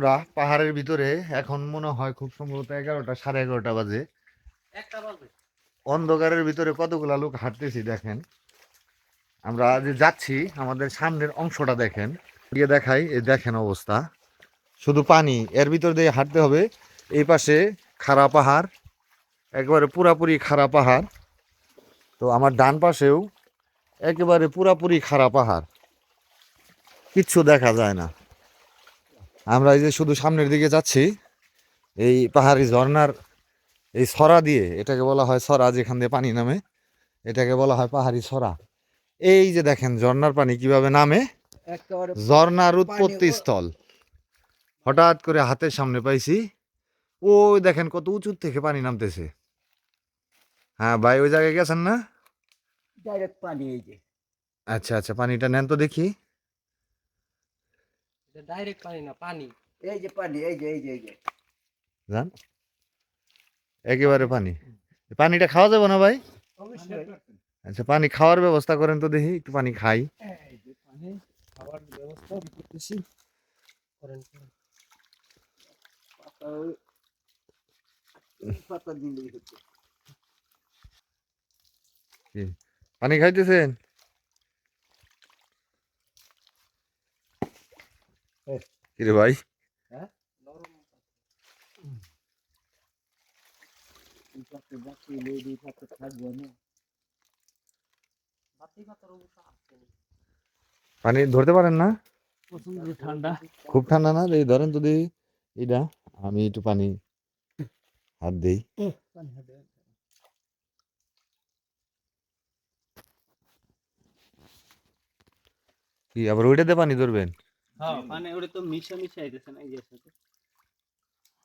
আমরা পাহাড়ের ভিতরে এখন মনে হয় খুব সম্ভবত এগারোটা সাড়ে এগারোটা বাজে। অন্ধকারের ভিতরে কতগুলা লোক হাঁটতেছি দেখেন। আমরা যে যাচ্ছি আমাদের সামনের অংশটা দেখেন। গিয়ে দেখাই এই দেখেন অবস্থা। শুধু পানি এর ভিতর দিয়ে হাঁটতে হবে। এই পাশে খাড়া পাহাড় একেবারে পুরাপুরি খাড়া পাহাড়। তো আমার ডান পাশেও একেবারে পুরাপুরি খাড়া পাহাড়। কিচ্ছু দেখা যায় না। আমরা এই যে শুধু সামনের দিকে যাচ্ছি এই পাহাড়ি ঝর্ণার এই ছড়া দিয়ে এটাকে বলা হয় ছড়া যেখান দিয়ে পানি নামে এটাকে বলা হয় পাহাড়ি ছড়া এই যে দেখেন ঝর্নার পানি কীভাবে নামে ঝর্ণার উৎপত্তি স্থল। হঠাৎ করে হাতের সামনে পাইছি ওই দেখেন কত উঁচুর থেকে পানি নামতেছে। হ্যাঁ ভাই ওই জায়গায় গেছেন না? ডাইরেক্ট পানি এই যে। আচ্ছা আচ্ছা পানিটা নেন তো দেখি। এটা ডাইরেক্ট পানি না পানি। এই যে পানি এই যে এই যে এই যে। যান একেবারে পানি। পানিটা খাওয়া যাবে না ভাই? অবশ্যই। আচ্ছা পানি খাওয়ার ব্যবস্থা করেন তো দেখি একটু পানি খাই। পানি খাওয়ার ব্যবস্থা করতেছি। করেন পানি খাইতেছেন এই। কিরে ভাই নরম এই পাতা বাঁচিয়ে এই পাতা থাকব না বাতি পাতার অবশ্য আসছে না। পানি ধরতে পারেন না? ঠান্ডা। খুব ঠান্ডা না? এই ধরেন যদি এটা আমি একটু পানি হাত দিই। কি আবার ওইটাতে পানি ধরবেন? হ্যাঁ মানে ওটা তো মিশা মিশা আইতেছে না এই সাথে।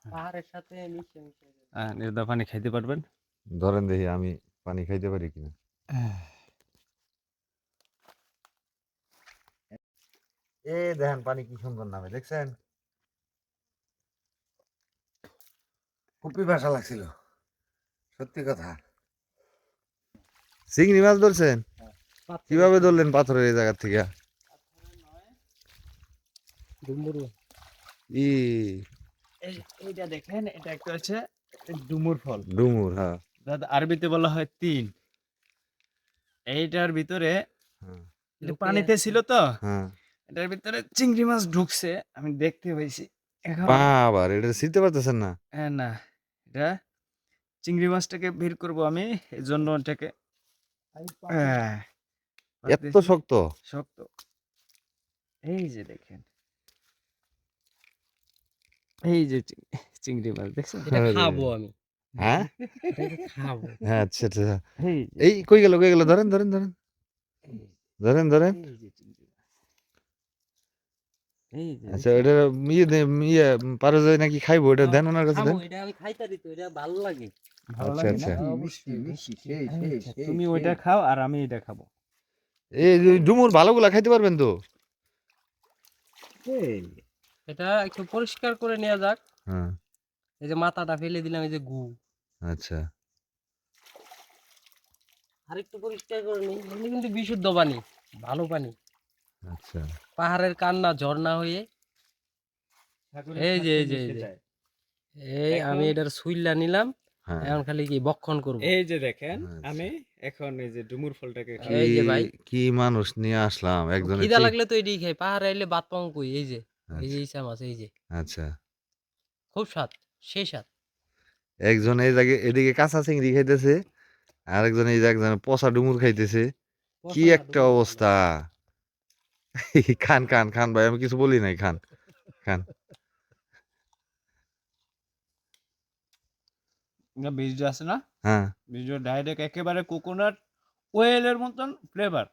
পাহাড়ের সাথে মিশে মিশে হ্যাঁ নির্দা পানি খাইতে পারবেন? ধরেন দেখি আমি পানি খাইতে পারি কিনা। এ দেখেন পানি কি সুন্দর নামে দেখছেন? খুব পিপাসা লাগছিল সত্যি কথা। চিংড়ি মাছ ধরছেন? কীভাবে ধরলেন পাথরের এই জায়গা থেকে? ডুমুর ই। এই এইটা দেখেন এটা একটা হচ্ছে ডুমুর ফল। ডুমুর হ্যাঁ। দাদা আরবিতে বলা হয় তিন। এইটার ভিতরে হ্যাঁ, পানিতে ছিল তো হ্যাঁ। এটার ভিতরে চিংড়ি মাছ ঢুকছে আমি দেখতে পাইছি। এখন বাবার এটা শিখতে পারতেছেন না? হ্যাঁ না। এটা চিংড়ি মাছটাকে বের করব আমি এই জন্য এটাকে হ্যাঁ, এত শক্ত? শক্ত। এই যে দেখেন। এই যে চিং- চিংড়ি মাছ দেখছেন? এটা আরে। খাব আমি। হ্যাঁ? এটাকে খাব। হ্যাঁ আচ্ছা আচ্ছা এই এই কই গেল কই গেল? ধরেন ধরেন ধরেন। ধরেন ধরেন। এই যে চিংড়ি মাছ। এই যে আচ্ছা ইয়ে দে- ইয়ে পারে যায় নাকি খাইবো? এটা দেন ওনার কাছে খাব। দেন এটা আমি খাইতারি তো এটা ভালো লাগে। ভালো আচ্ছা, লাগে আচ্ছা। না মিষ্টি মিষ্টি সেই সেই আচ্ছা, সেই তুমি সেই। ওইটা খাও আর আমি এটা খাব। এই যে ডুমুর ভালোগুলা খাইতে পারবেন তো? এই এটা একটু পরিষ্কার করে নেওয়া যাক। হ্যাঁ। এই যে মাথাটা ফেলে দিলাম এই যে গু। আচ্ছা। আর একটু পরিষ্কার করে নিই কিন্তু বিশুদ্ধ পানি ভালো পানি। আচ্ছা। পাহাড়ের কান্না ঝর্ণা হয়ে। এই যে, এই যে, এই যে। এই আমি এটার সুইল্লা নিলাম হ্যাঁ। এখন খালি কি বক্ষণ করব। এই যে দেখেন আচ্ছা। আমি এখন এই যে ডুমুর ফলটাকে এই যে ভাই। কি- কি মানুষ নিয়ে আসলাম একজন খিদা লাগলে তো এটাই খাই পাহাড়ে এলে বাত পাং কই এই যে। এই যে ইসা মাছ এই যে। আচ্ছা। খুব স্বাদ সেই স্বাদ। একজন এই জায়গায় এদিকে কাঁচা চিংড়ি খাইতেছে আরেকজন এই যে একজন পচা ডুমুর খাইতেছে। কি পচা একটা ডুমুর অবস্থা। খান খান খান ভাই আমি কিছু বলি নাই খান খান। না বীজটা আছে না? হ্যাঁ। বীজটা ডাইরেক্ট একেবারে কোকোনাট ওয়েলের মতন ফ্লেভার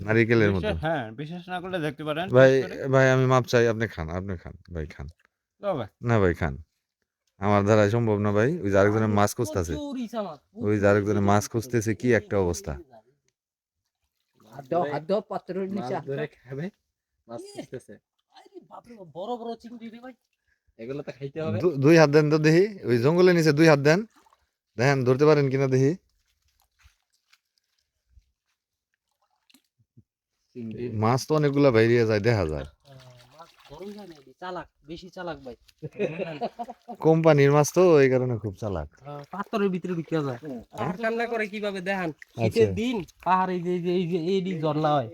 নারিকেলের মতো। হ্যাঁ বিশেষ না করলে দেখতে পারেন ভাই করে। ভাই আমি মাপ চাই আপনি খান আপনি খান ভাই খান। দাও ভাই। না ভাই খান। আমার দ্বারা সম্ভব না ভাই ওই যে আরেকজনের মাছ খুঁজতেছে। ওই যে আরেকজনের মাছ খুঁজতেছে, কি একটা অবস্থা। হাত দাও হাত দাও পাত্রের নিচে হাত দাও। খাবে মাছ খুঁজতেছে। আরে বাপরে বাপ, বড় বড় চিংড়ি রে ভাই। এগুলো তো খাইতে হবে। দু- দুই হাত দেন তো দেখি ওই জঙ্গলের নিচে দুই হাত দেন। দেখেন ধরতে পারেন কিনা দেখি। মাছ তো অনেকগুলা বাইরে যায় দেখা যায়। চালাক বেশি চালাক ভাই। কোম্পানির মাছ তো এই কারণে খুব চালাক। পাথরের ভিতরে ঢুকে যায়। পাহাড় কান্না করে কীভাবে দেখান? আচ্ছা। শীতের দিন পাহাড় এই যে এই যে এই যে এই দিক ঝর্ণা হয়।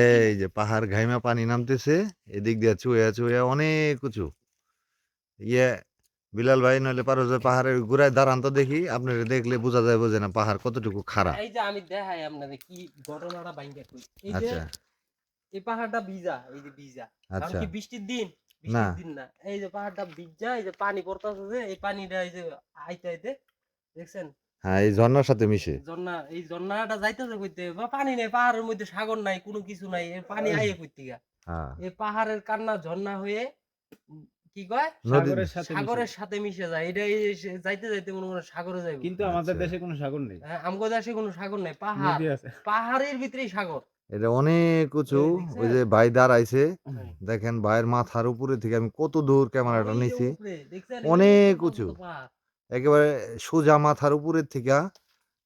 এই যে পাহাড় ঘাইমা পানি নামতেছে এদিক দিয়ে চুয়া চুয়া অনেক উঁচু। ইয়ে বিলাল ভাই নইলে পারো যে পাহাড়ের গুড়ায় দাঁড়ান তো দেখি। আপনারা দেখলে বোঝা যায় বোঝে না পাহাড় কতটুকু খারাপ এই যে আমি দেখাই আপনাদের কি ঘটনাটা বাইঙ্গা কই এই যে আচ্ছা। এই পাহাড়টা ভিজা এই যে ভিজা। কারণ আচ্ছা। কি বৃষ্টির দিন? না। বৃষ্টির দিন না। এই যে পাহাড়টা ভিজা এই যে পানি পড়তাছে যে এই পানিটা এই যে আইতে আইতে দেখছেন? হ্যাঁ এই ঝর্ণার সাথে মিশে। ঝর্ণা এই ঝর্ণাটা যাইতেছে কইতে বা পানি নেই পাহাড়ের মধ্যে সাগর নাই কোনো কিছু নাই পানি আইয়ে কইতে গা হ্যাঁ। এই পাহাড়ের কান্না ঝর্ণা হয়ে কি কয়? সাগরের সাথে মিশে। সাগরের সাথে মিশে যায়। এটা এই যাইতে যাইতে মনে করেন সাগরে যাইবে। কিন্তু আমাদের আচ্ছা। দেশে কোনো সাগর নেই। হ্যাঁ, আমগো দেশে কোনো সাগর নাই। পাহাড়। পাহাড়ের ভিতরেই সাগর। এটা অনেক উঁচু। ওই যে ভাই দাঁড়াইছে। হ্যাঁ। দেখেন ভাইয়ের মাথার উপরে থেকে আমি কত দূর ক্যামেরাটা নিছি। অনেক উঁচু। একেবারে সোজা মাথার উপরের থেকে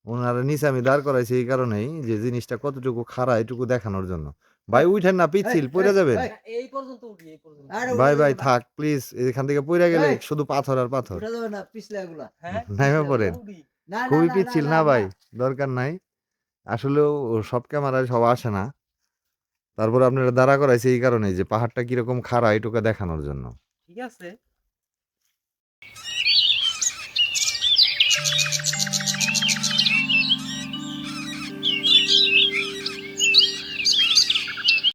ওনারা নিচে আমি দাঁড় করাইছি এই কারণেই যে জিনিসটা কতটুকু খাড়া এটুকু দেখানোর জন্য। ভাই উঠেন না পিচ্ছিল পড়ে যাবে এই, পর্যন্ত উঠি এই পর্যন্ত ভাই ভাই থাক প্লিজ এখান থেকে পড়ে গেলে শুধু পাথর আর পাথর। উঠা যাবে না পিছলে এগুলা হ্যাঁ? নাইমা পড়েন। খুবই পিছিল পিচ্ছিল না ভাই দরকার নাই। আসলে সব ক্যামেরায় সব আসে না। তারপর আপনারা দাঁড়া করাইছে এই কারণে যে পাহাড়টা কীরকম খাড়া এটুকু দেখানোর জন্য। ঠিক আছে।